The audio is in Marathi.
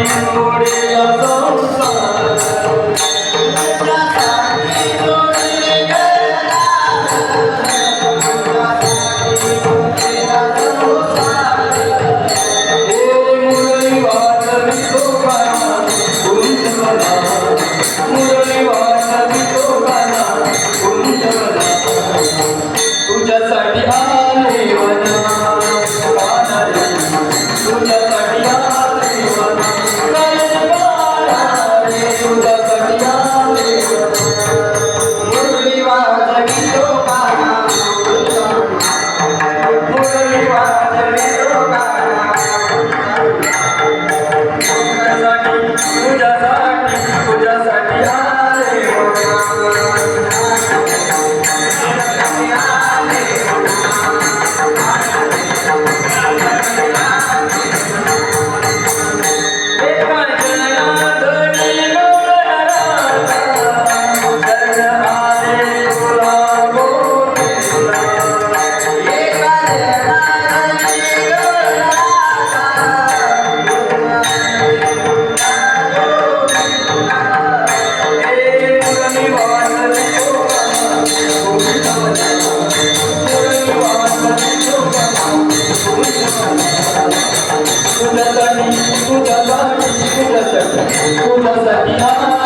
you, Lord, in your soul, 何が?